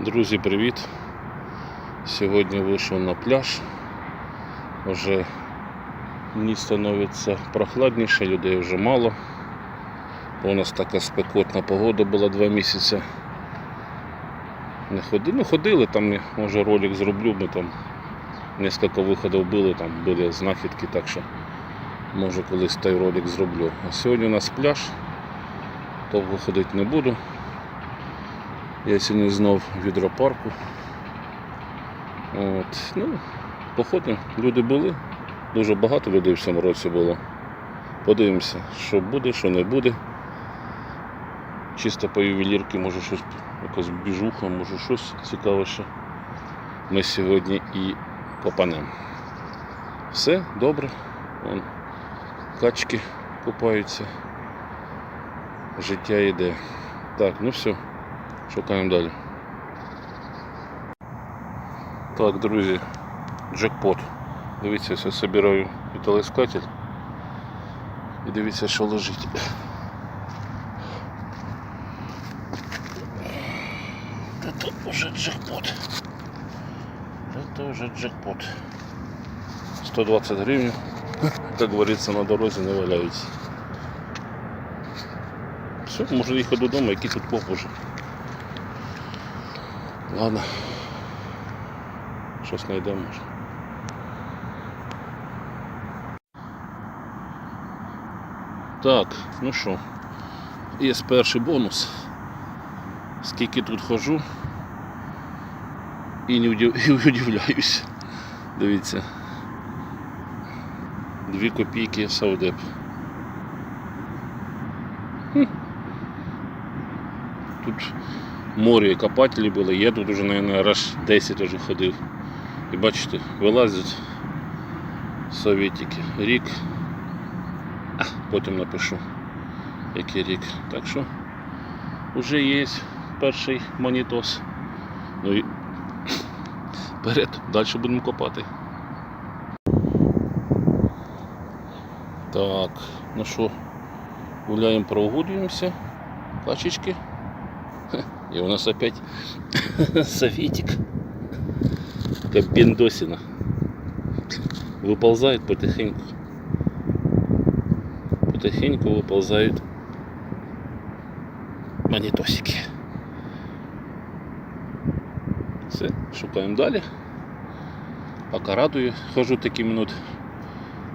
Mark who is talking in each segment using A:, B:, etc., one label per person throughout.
A: Друзі, привіт! Сьогодні вийшов на пляж. Вже дні становиться прохладніше, людей вже мало. У нас така спекотна погода була два місяці. Не ходили, ну ходили, там може ролик зроблю, ми там кілька виходів були, там були знахідки, так що може колись той ролик зроблю. А сьогодні у нас пляж, довго ходити не буду. Я сьогодні знов в гідропарку. От, ну, походимо, люди були. Дуже багато людей в цьому році було. Подивимося, що буде, що не буде. Чисто по ювелірки, може щось, якась біжуха, може щось цікаве. Ми сьогодні і попанемо. Все добре. Вон, качки купаються. Життя йде. Так, ну все. Шукаємо далі. Так, друзі, джекпот. Дивіться, я собираю металоискатель. І дивіться, що лежить. Это уже джекпот. Это уже джекпот. 120 гривен. Как говорится, на дорозі не валяються. Все, може їхати додому, який тут поп уже. Ладно. Щось знайдемо може. Так, ну що, є перший бонус. Скільки тут хожу і не удив... і удивляюсь. Дивіться. Дві копійки Саудеп. Хм. Тут море копателі були, я тут уже, наверное, раз 10 уже ходив. І бачите, вилазять совєтики. Рік. А, потім напишу, який рік. Так що вже є перший монітос. Ну і вперед, далі будемо копати. Так, ну що, гуляємо, прогулюємося. Качечки. И у нас опять советик. Как бендосина. Выползает потихоньку. Потихоньку выползают монетосики. Все, шукаємо далі. Пока радую. Хожу такі минут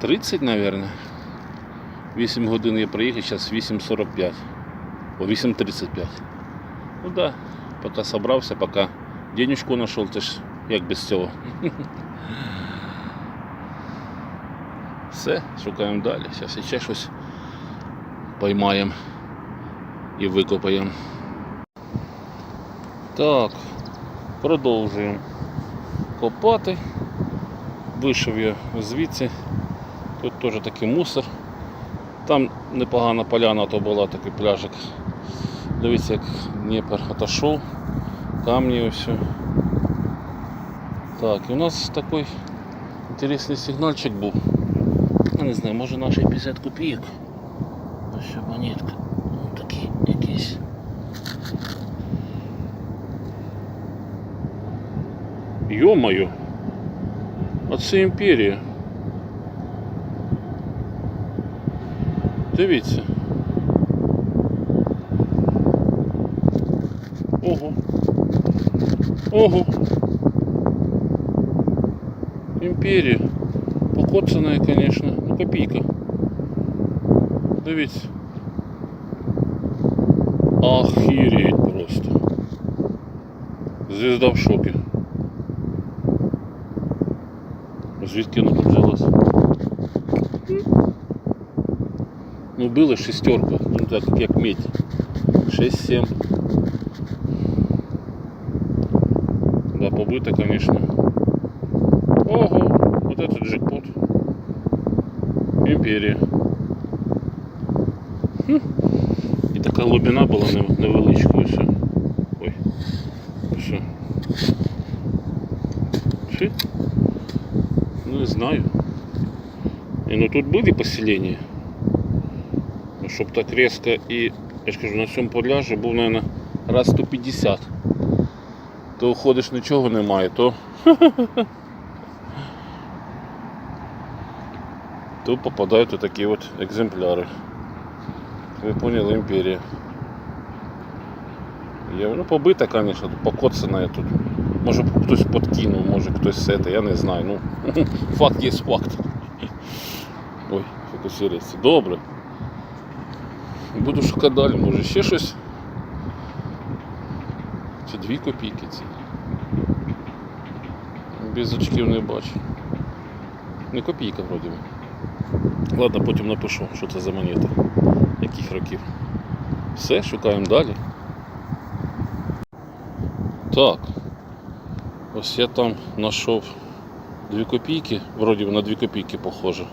A: 30, наверное. 8 годин я приїхав, зараз 8.45. О 8.35. Ну да, пока собрався, пока денежку знайшов, це ж як без цього. Все, шукаємо далі. Зараз ще щось поймаємо і викопаємо. Так, продовжуємо копати. Вийшов я звідси. Тут теж такий мусор. Там непогана поляна, то була такий пляжик. Дивіться, як Дніпр отошов, камні все. Так, і у нас такий інтересний сигнальчик був. Я не знаю, може наші 50 копійок. Ось ще монетка. Ну, такі якісь. Йо-моє! А це імперія. Дивіться. Ого. Ого. Империя. Покоцаная, конечно. Ну, копейка. Дивіться. Охереть просто. Звезда в шоке. Звідки вона тут взялась? Ну, было шестерка. Ну, так як медь. 6-7. Да, побыто, конечно. Ого, вот этот джекпот. Империя. Хм. І така глибина була нев- невеличка ось. Ой. Все. Чи? Ну, не знаю. І, ну тут були поселення. Ну, щоб так резко і, я ж кажу, на цьому пляжі був, наверное, раз 150. То ходиш нічого немає, то. То попадають отакі от екземпляри. Ви поняли імперія. Є, ну побита, звісно, покоцана тут. Може хтось подкинув, може хтось це, я не знаю. Ну, факт є факт. Ой, фокусується. Добре. Буду шукати далі, може ще щось. Це дві копійки ці. Без очків не бачу. Не копійка вроді. Ладно, потім напишу, що це за монета. Яких років. Все, шукаємо далі. Так. Ось я там знайшов дві копійки, вроді на дві копійки похоже.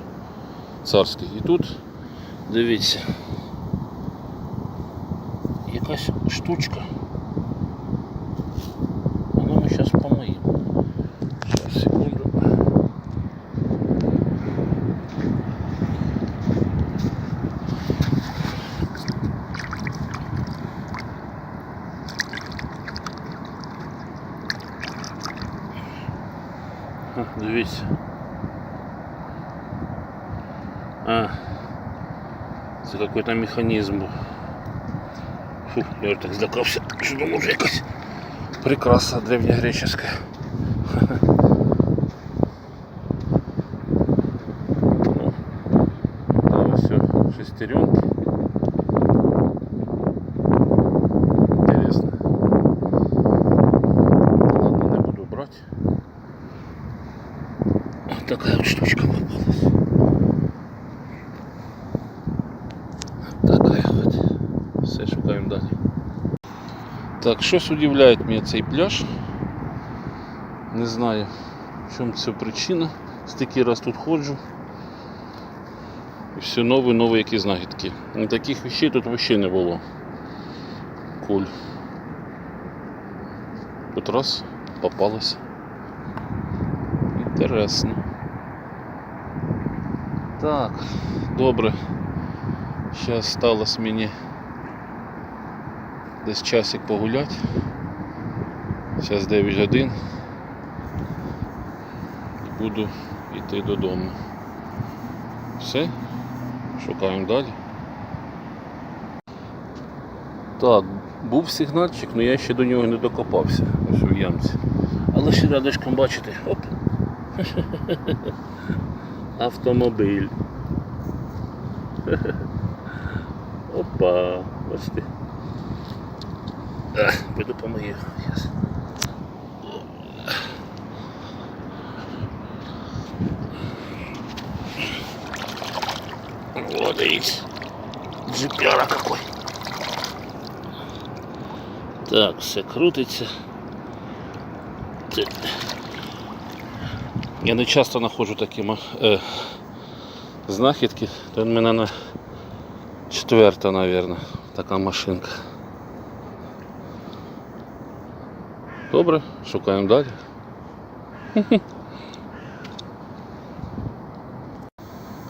A: Царські. І тут, дивіться, якась штучка. А ну ми зараз помиємо. Зараз, секунду. Ха, Дивіться. А, це какой-то механізм був. Фу, я вже так злякався, що думав, що якась прикраса древньогреческа. Ну, да, все, шестеренки. Интересно. Ладно, не буду брать. Такая вот штучка Так, щось удивляє мене цей пляж. Не знаю, в чому це причина. Стільки раз тут ходжу. І все нові, нові якісь знахідки. Ну, Таких вещей тут взагалі не було. Куль. Тут раз попалось. Інтересно. Так, добре. Зараз сталося мені десь часик погуляти. Зараз 9 годин. І буду йти додому. Все, шукаємо далі. Так, був сигнальчик, але я ще до нього не докопався. Ось у ямці. Але ще рядочком бачите, оп. Автомобіль. Опа, бачите. Піду помию. Вот видите. Джипяра какой. Так, все крутиться. Я не часто знаходжу такі е, знахідки. То в мене на четверта, мабуть, така машинка. Добре, шукаємо далі.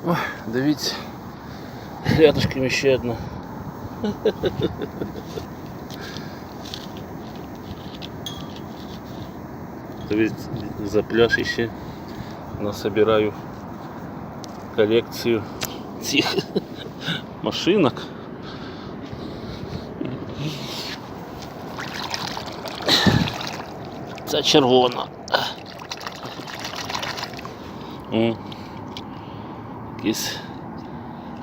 A: Ой, дивіться. Рядышком ще одна. Дивіться, за пляж ще насобираю колекцію цих машинок. Це червона. О, якийсь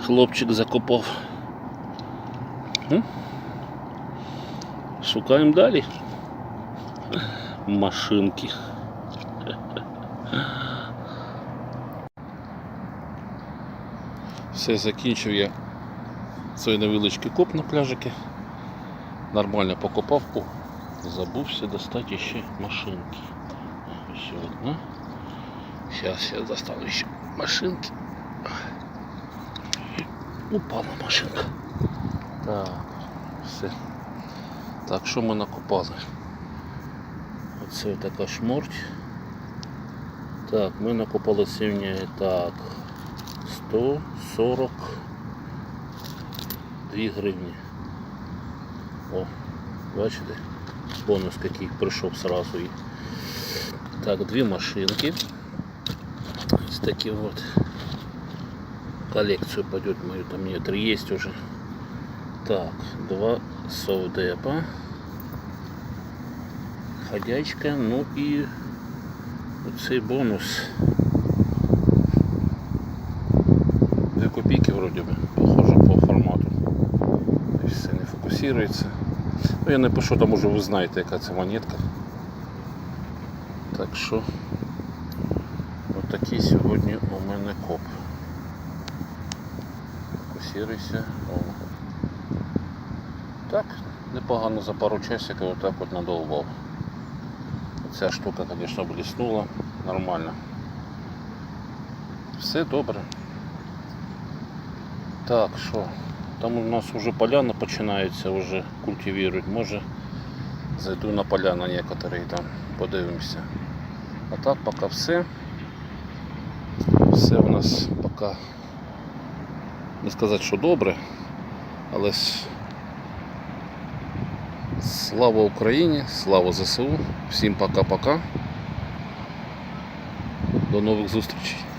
A: хлопчик закопав. Шукаємо далі. Машинки. Все, закінчив я свій невеличкий коп на пляжики. Нормально покопав. О, забувся достати ще машинки. Ще одна. Сейчас я достану еще машинки. Упала машинка. Так, все. Так, що ми накопали? Оце така шморть. Так, ми накопали сьогодні так 142 гривні. О, бачите? бонус який прийшов сразу. І... Так, дві машинки. Ось такі от. Коллекцию пойдет мою, там мне три есть уже. Так, два совдепа. Ходячка, ну і оцей бонус. Две копійки вроде бы, похоже по формату. І все не фокусується. Ну я не пишу, там уже ви знаєте, яка це монетка. Так що отакий сьогодні у мене коп. Фокусируйся. О. Так, непогано за пару часиків отак от надовбав. Ця штука, звісно, бліснула нормально. Все добре. Так, що? Там у нас вже поляна починається, вже культивують. Може зайду на поляну некоторі там подивимося. А так поки все. Все у нас поки не сказати, що добре, але слава Україні, слава ЗСУ, всім пока-пока. До нових зустрічей.